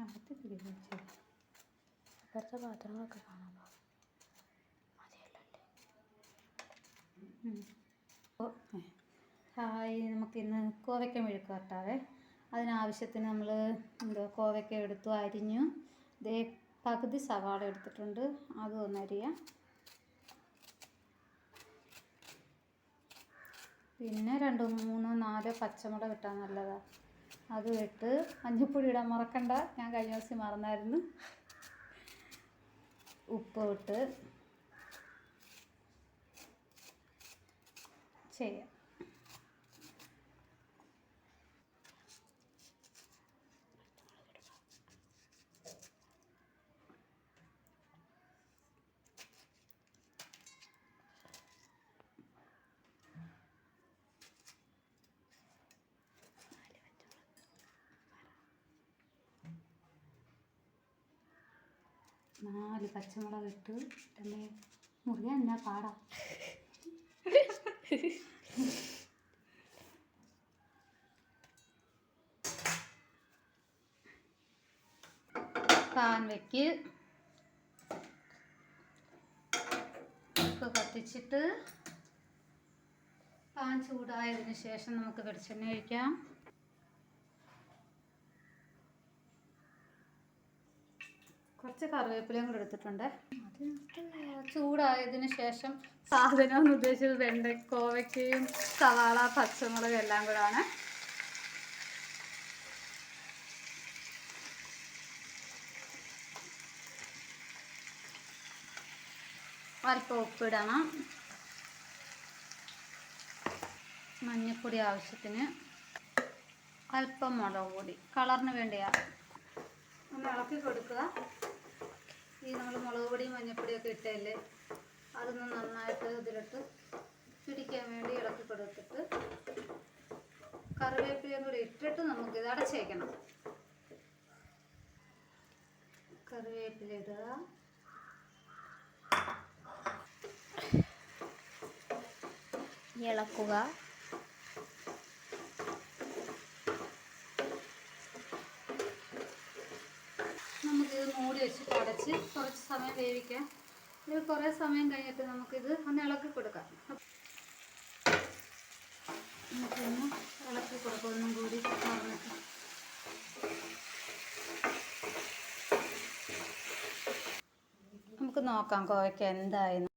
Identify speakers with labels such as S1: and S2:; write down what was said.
S1: അകത്ത് തിരികെ അപ്പുറത്തെ പാത്രങ്ങളൊക്കെ കാണാൻ ഹായ് നമുക്കിന്ന് കോവയ്ക്ക മെഴുക്ക് വരട്ടാവേ. അതിനാവശ്യത്തിന് നമ്മൾ എന്താ കോവയ്ക്ക എടുത്തു അരിഞ്ഞു. ദേ പകുതി സവാള എടുത്തിട്ടുണ്ട്. അതും ഒന്ന് പിന്നെ രണ്ട് മൂന്ന് നാല് പച്ചമുളക് ഇട്ടാൽ നല്ലതാണ് അത് ഇട്ട് മഞ്ഞൾപ്പൊടി ഇടാൻ മറക്കണ്ട. ഞാൻ കഴിഞ്ഞ ദിവസം മറന്നായിരുന്നു. ഉപ്പ് ഇട്ട് ചെയ്യാം. നാല് പച്ചമുളക് ഇട്ട് തന്നെ മുറിയാൻ എന്നാ പാടാ. പാൻ വെക്ക്. കത്തിച്ചിട്ട് പാൻ ചൂടായതിനു ശേഷം നമുക്ക് വെളിച്ചെണ്ണ ഒഴിക്കാം. കുറച്ച് കറിവേപ്പിലയും കൂടെ എടുത്തിട്ടുണ്ട്. ചൂടായതിനു ശേഷം സാധനം എന്ന് ഉദ്ദേശിച്ചത് വെണ്ട കോവയ്ക്കയും സവാള പച്ചമുളക് എല്ലാം കൂടെ ആണ്. അല്പം ഉപ്പിടണം മഞ്ഞൾപ്പൊടി ആവശ്യത്തിന്. അല്പം മുളക് പൊടി. കളറിന് വേണ്ടിയാണ് ഒന്ന് ഇളക്കി കൊടുക്കുക. ഈ നമ്മൾ മുളക് പൊടിയും മഞ്ഞപ്പൊടിയൊക്കെ ഇട്ടല്ലേ അതൊന്ന് നന്നായിട്ട് ഇതിലിട്ട് പിടിക്കാൻ വേണ്ടി ഇളക്കി കൊടുത്തിട്ട് കറിവേപ്പിലയും കൂടി ഇട്ടിട്ട് നമുക്ക് നമുക്കിത് അടച്ചേക്കണം. കറിവേപ്പില ഇടുക.
S2: ഇളക്കുക
S1: നമുക്കിത് മൂടി വെച്ചിട്ട് അടച്ച് കുറച്ച് സമയം വേവിക്കാം. ഇത് കുറേ സമയം കഴിഞ്ഞിട്ട് നമുക്കിത് ഒന്ന് ഇളക്കി കൊടുക്കാം. നമുക്കൊന്ന് ഇളക്കി കൊടുക്കാം ഒന്നും കൂടി. തുറന്നിട്ട് നമുക്ക് നോക്കാം കോവയ്ക്ക എന്തായെന്ന്.